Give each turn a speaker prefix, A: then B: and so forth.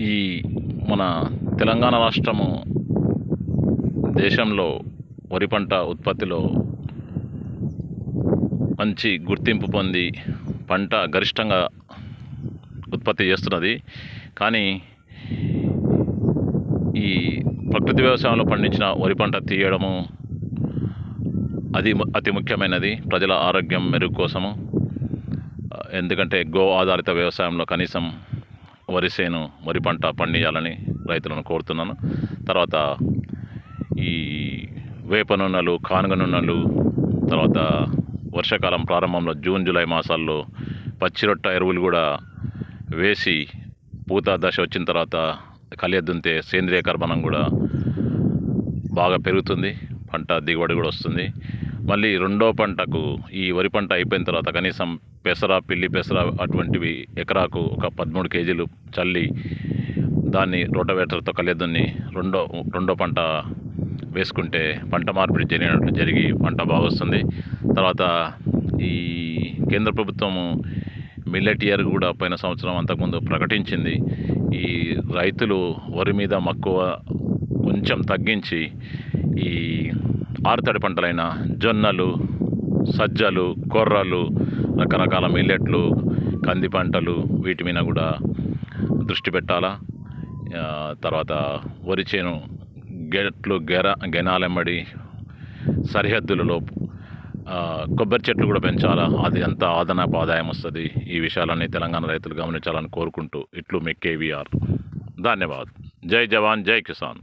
A: ఈ మన తెలంగాణ రాష్ట్రము దేశంలో వరి పంట ఉత్పత్తిలో మంచి గుర్తింపు పొంది పంట గరిష్టంగా ఉత్పత్తి చేస్తున్నది. కానీ ఈ ప్రకృతి వ్యవసాయంలో పండించిన వరి పంట తీయడము అది అతి ముఖ్యమైనది ప్రజల ఆరోగ్యం మెరుగు కోసము. ఎందుకంటే గో ఆధారిత వ్యవసాయంలో కనీసం వరి చేను వరి పంట పండించాలని రైతులను కోరుతున్నాను. తర్వాత ఈ వేప నూనెలు కానుగ నూనెలు తర్వాత వర్షాకాలం ప్రారంభంలో జూన్ జూలై మాసాల్లో పచ్చిరొట్ట ఎరువులు కూడా వేసి పూత దశ వచ్చిన తర్వాత కలియద్దుంతే సేంద్రియ కర్బనం కూడా బాగా పెరుగుతుంది పంట దిగుబడి కూడా వస్తుంది. మళ్ళీ రెండో పంటకు ఈ వరి పంట అయిపోయిన తర్వాత కనీసం పెసర పిల్లి పెసర అటువంటివి ఎకరాకు ఒక పదమూడు కేజీలు చల్లి దాన్ని రోటవేటర్తో కలియద్దుని రెండో రెండో పంట వేసుకుంటే పంట మార్పిడి జరిగినట్లు జరిగి పంట బాగా వస్తుంది తర్వాత ఈ కేంద్ర ప్రభుత్వము మిల్లెట్ ఇయర్ కూడా పోయిన సంవత్సరం అంతకుముందు ప్రకటించింది. ఈ రైతులు వరి మీద మక్కువ కొంచెం తగ్గించి ఈ ఆరుతడి పంటలైన జొన్నలు సజ్జలు కొర్రలు రకరకాల మిల్లెట్లు కంది పంటలు వీటి మీద కూడా దృష్టి పెట్టాలా? తర్వాత వరి చేను గెట్లు గెర గెనాలెమ్మడి సరిహద్దులలో కొబ్బరి చెట్లు కూడా పెంచాలా? అది అంత ఆదనపు ఆదాయం వస్తుంది? ఈ విషయాలన్నీ తెలంగాణ రైతులు గమనించాలని కోరుకుంటూ ఇట్లు మీ కేవీఆర్. ధన్యవాద్ జై జవాన్ జై కిసాన్.